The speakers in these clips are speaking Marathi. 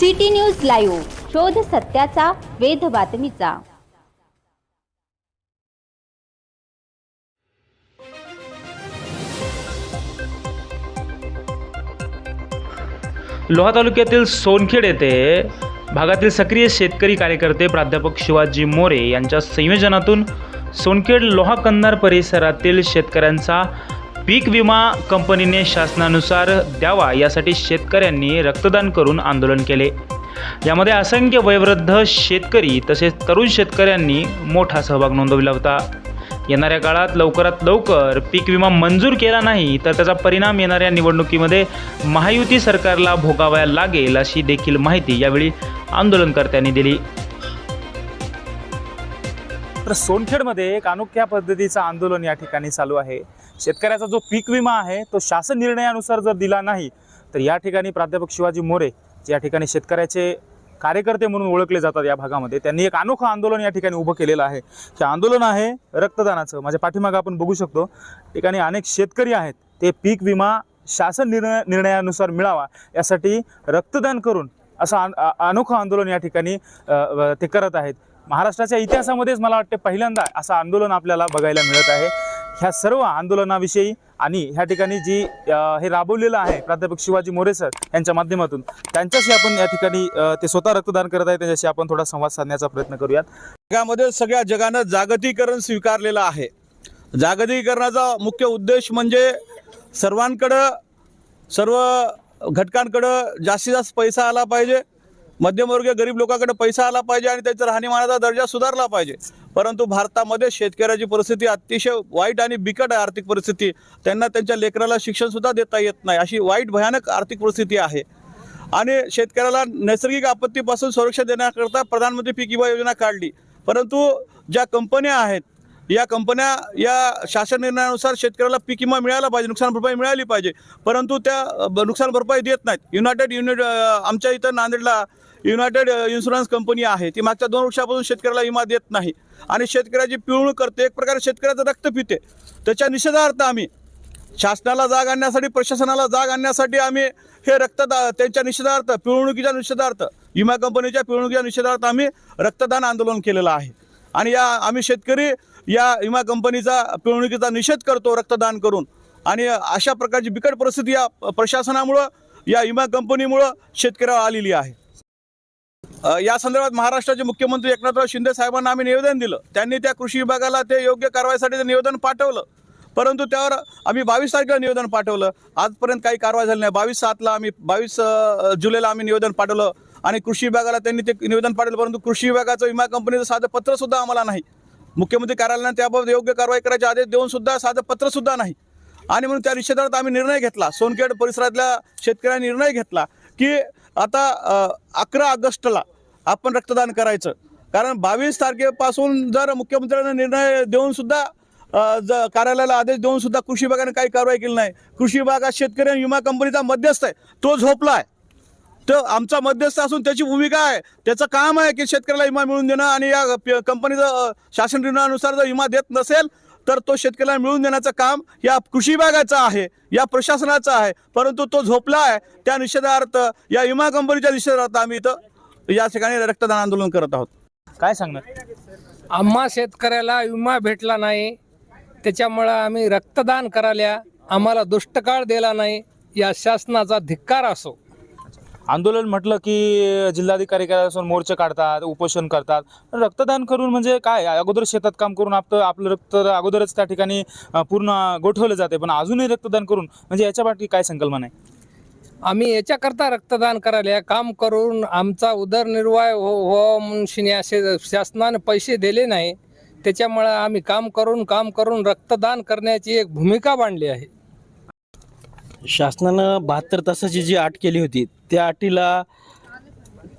सिटी न्यूज लाईव्ह शोध सत्याचा वेध बातमीचा. लोहा तालुक्यातील सोनखेड येथे भागातील सक्रिय शेतकरी कार्यकर्ते प्राध्यापक शिवाजी मोरे यांच्या संयोजनातून सोनखेड लोहा कंधार परिसरातील शेतकऱ्यांचा पीक विमा कंपनीने शासनानुसार द्यावा यासाठी शेतकऱ्यांनी रक्तदान करून आंदोलन केले. यामध्ये असंख्य वयोवृद्ध शेतकरी तसेच तरुण शेतकऱ्यांनी मोठा सहभाग नोंदविला होता. येणाऱ्या काळात लवकरात लवकर पीक विमा मंजूर केला नाही तर त्याचा परिणाम येणाऱ्या निवडणुकीमध्ये महायुती सरकारला भोगावया लागेल अशी देखील माहिती यावेळी आंदोलनकर्त्यांनी दिली. तर सोनखेडमध्ये एक अनोख्या पद्धतीचं आंदोलन या ठिकाणी चालू आहे. शेतकऱ्याचा जो पीक विमा आहे तो शासन निर्णयानुसार जर दिला नाही तर या ठिकाणी प्राध्यापक शिवाजी मोरे जे या ठिकाणी शेतकऱ्याचे कार्यकर्ते म्हणून ओळखले जातात या भागामध्ये त्यांनी एक अनोखं आंदोलन या ठिकाणी उभं केलेलं आहे. हे आंदोलन आहे रक्तदानाचं. माझ्या पाठीमागं आपण बघू शकतो ठिकाणी अनेक शेतकरी आहेत ते पीक विमा शासन निर्णय निर्णयानुसार मिळावा यासाठी रक्तदान करून असं आन- अनोखं आंदोलन या ठिकाणी ते करत आहेत. महाराष्ट्राच्या इतिहासामध्येच मला वाटते पहिल्यांदा असं आंदोलन आपल्याला बघायला मिळत आहे. ह्या सर्व आंदोलनाविषयी आणि ह्या ठिकाणी जी हे राबवलेलं आहे प्राध्यापक शिवाजी मोरे सर यांच्या माध्यमातून त्यांच्याशी आपण या ठिकाणी ते स्वतः रक्तदान करत आहे त्यांच्याशी आपण थोडा संवाद साधण्याचा प्रयत्न करूयात. जगामध्ये सगळ्या जगानं जागतिकीकरण स्वीकारलेलं आहे. जागतिकीकरणाचा मुख्य उद्देश म्हणजे सर्वांकडं सर्व घटकांकडं जास्तीत जास्त पैसा आला पाहिजे. मध्यमवर्गीय गरीब लोकांकडे पैसा आला पाहिजे आणि त्याचा राहणीमानाचा दर्जा सुधारला पाहिजे. परंतु भारतामध्ये शेतकऱ्याची परिस्थिती अतिशय वाईट आणि बिकट आहे आर्थिक परिस्थिती. त्यांना त्यांच्या लेकराला शिक्षणसुद्धा देता येत नाही. अशी वाईट भयानक आर्थिक परिस्थिती आहे. आणि शेतकऱ्याला नैसर्गिक आपत्तीपासून संरक्षण देण्याकरता प्रधानमंत्री पीक विमा योजना काढली. परंतु ज्या कंपन्या आहेत या कंपन्या या शासन निर्णयानुसार शेतकऱ्याला पीक विमा मिळाला पाहिजे नुकसान भरपाई मिळाली पाहिजे. परंतु त्या ब- नुकसान भरपाई देत नाहीत. युनायटेड युनिट आमच्या इथं नांदेडला युनायटेड इन्शुरन्स कंपनी आहे. ती मागच्या दोन वर्षापासून शेतकऱ्याला विमा देत नाही. आणि शेतकऱ्याची पिळवणूक करते. एक प्रकारे शेतकऱ्याचं रक्त पिते. त्याच्या निषेधार्थ आम्ही शासनाला जाग आणण्यासाठी प्रशासनाला जाग आणण्यासाठी आम्ही हे रक्तदान त्यांच्या निषेधार्थ पिळवणुकीच्या निषेधार्थ विमा कंपनीच्या पिळवणुकीच्या निषेधार्थ आम्ही रक्तदान आंदोलन केलेलं आहे. आणि या आम्ही शेतकरी या विमा कंपनीचा पिळवणुकीचा निषेध करतो रक्तदान करून. आणि अशा प्रकारची बिकट परिस्थिती या प्रशासनामुळं या विमा कंपनीमुळं शेतकऱ्यावर आलेली आहे. या संदर्भात महाराष्ट्राचे मुख्यमंत्री एकनाथराव शिंदे साहेबांना आम्ही निवेदन दिलं. त्यांनी त्या कृषी विभागाला ते योग्य कारवाईसाठी ते निवेदन पाठवलं. परंतु त्यावर आम्ही बावीस तारखेला निवेदन पाठवलं. आजपर्यंत काही कारवाई झाली नाही. बावीस सातला आम्ही बावीस जुलैला आम्ही निवेदन पाठवलं आणि कृषी विभागाला त्यांनी ते निवेदन पाठवलं. परंतु कृषी विभागाचं विमा कंपनीचं साधं पत्रसुद्धा आम्हाला नाही. मुख्यमंत्री कार्यालयाने त्याबाबत योग्य कारवाई करायचे आदेश देऊन सुद्धा साधं पत्रसुद्धा नाही. आणि म्हणून त्या निषेधार्थ आम्ही निर्णय घेतला. सोनखेड परिसरातल्या शेतकऱ्यांनी निर्णय घेतला की आता अकरा ऑगस्टला आपण रक्तदान करायचं. कारण बावीस तारखेपासून जर मुख्यमंत्र्यांना निर्णय देऊन सुद्धा कार्यालयाला आदेश देऊन सुद्धा कृषी विभागाने काही कारवाई केली नाही. कृषी विभागात शेतकरी आणि विमा कंपनीचा मध्यस्थ आहे. तो झोपला आहे. तो आमचा मध्यस्थ असून त्याची भूमिका आहे. त्याचं काम आहे की शेतकऱ्याला विमा मिळून देणं आणि या कंपनीचं शासन निर्णयानुसार जर विमा देत नसेल तर तो शेतकऱ्याला मिळवून देण्याचं काम या कृषी विभागाचं आहे. या प्रशासनाचं आहे. परंतु तो झोपला आहे. त्या निषेधार्थ या विमा कंपनीच्या निषेधार्थ आम्ही इथं या ठिकाणी रक्तदान आंदोलन करत आहोत. काय सांगणार? आम्हा शेतकऱ्याला विमा भेटला नाही. त्याच्यामुळं आम्ही रक्तदान करायला आम्हाला दुष्टकाळ दिला नाही. या शासनाचा धिक्कार असो. आंदोलन म्हटलं की जिल्हाधिकारी कार्यालयासमोर मोर्चे काढतात उपोषण करतात. रक्तदान करून म्हणजे काय? अगोदर शेतात काम करून आपलं आपलं रक्त अगोदरच त्या ठिकाणी पूर्ण गोठवलं जाते. पण अजूनही रक्तदान करून म्हणजे याच्या पाठी काय संकल्पना आहे? आम्ही याच्याकरता रक्तदान करायला काम करून आमचा उदरनिर्वाह हो हो म्हणून असे शासनाने पैसे दिले नाही. त्याच्यामुळं आम्ही काम करून काम करून रक्तदान करण्याची एक भूमिका मांडली आहे. शासनानं बहात्तर तासाची जी अट केली होती त्या अटीला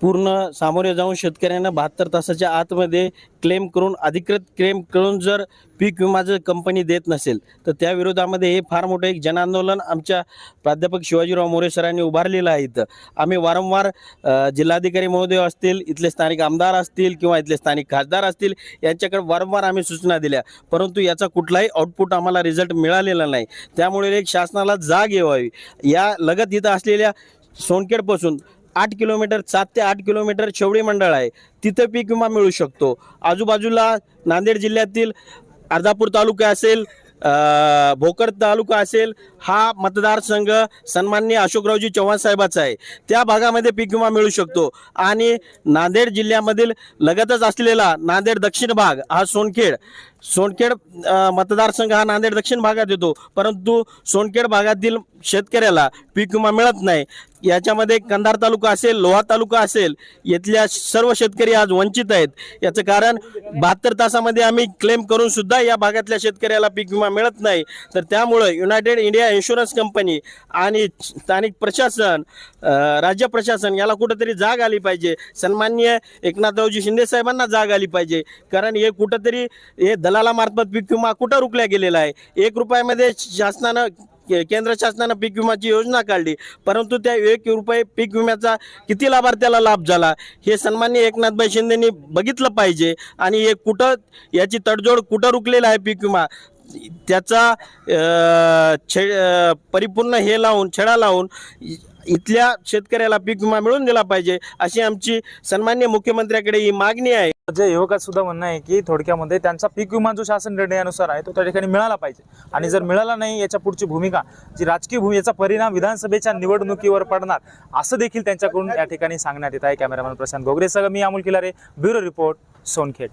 पूर्ण सामोरे जाऊन शेतकऱ्यांना बहात्तर तासाच्या आतमध्ये क्लेम करून अधिकृत क्लेम करून जर पीक विमा जर कंपनी देत नसेल तर त्या विरोधामध्ये हे फार मोठं एक जनआंदोलन आमच्या प्राध्यापक शिवाजीराव मोरे सरांनी उभारलेलं आहे इथं. आम्ही वारंवार जिल्हाधिकारी महोदय असतील इथले स्थानिक आमदार असतील किंवा इथले स्थानिक खासदार असतील यांच्याकडे वारंवार आम्ही सूचना दिल्या. परंतु याचा कुठलाही आउटपुट आम्हाला रिझल्ट मिळालेला नाही. त्यामुळे एक शासनाला जाग येवावी या लगत इथं असलेल्या सोनखेडपासून आठ किलोमीटर सात ते आठ किलोमीटर शेवडी मंडळ आहे. तिथं पीक विमा मिळू शकतो. आजूबाजूला नांदेड जिल्ह्यातील अर्धापूर तालुका असेल भोकर तालुका असेल हा मतदारसंघ सन्माननीय अशोकरावजी चव्हाण साहेबाचा आहे. त्या भागामध्ये पीक विमा मिळू शकतो. आणि नांदेड जिल्ह्यामधील लगतच असलेला नांदेड दक्षिण भाग हा सोनखेड सोनखेड मतदारसंघ हा नांदेड दक्षिण भागात येतो. परंतु सोनखेड भागातील शेतकऱ्याला पीक विमा मिळत नाही. याच्यामध्ये कंधार तालुका असेल लोहा तालुका असेल येथल्या सर्व शेतकरी आज वंचित आहेत. याचं कारण बहात्तर तासामध्ये आम्ही क्लेम करून सुद्धा या भागातल्या शेतकऱ्याला पीक विमा मिळत नाही. तर त्यामुळं युनायटेड इंडिया इन्शुरन्स कंपनी आणि स्थानिक प्रशासन राज्य प्रशासन याला कुठंतरी जाग आली पाहिजे. सन्माननीय एकनाथरावजी शिंदे साहेबांना जाग आली पाहिजे. कारण हे कुठंतरी हे दलालामार्फत पीक विमा कुठं रुकल्या गेलेला आहे? एक रुपयामध्ये शासनानं के- केंद्र शासनानं पीक विमाची योजना काढली. परंतु त्या एक रुपये पीक विम्याचा किती लाभार्थ्याला लाभ झाला हे सन्मान्य एकनाथभाई शिंदेनी बघितलं पाहिजे. आणि हे कुठं याची तडजोड कुठं रुकलेला आहे पीक विमा? त्याचा छे परिपूर्ण हे लावून छेडा लावून इथल्या शेतकऱ्याला पीक विमा मिळून दिला पाहिजे अशी आमची सन्मान्य मुख्यमंत्र्याकडे ही मागणी आहे. जे युवकात सुद्धा म्हणणं आहे की थोडक्यामध्ये त्यांचा पीक विमा जो शासन निर्णयानुसार आहे तो त्या ठिकाणी मिळाला पाहिजे. आणि जर मिळाला नाही याच्या पुढची भूमिका जी राजकीय भूमी याचा परिणाम विधानसभेच्या निवडणुकीवर पडणार असं देखील त्यांच्याकडून या ठिकाणी सांगण्यात येत आहे. कॅमेरामॅन प्रशांत गोगरेसह मी अमोल किलारे ब्युरो रिपोर्ट सोनखेड.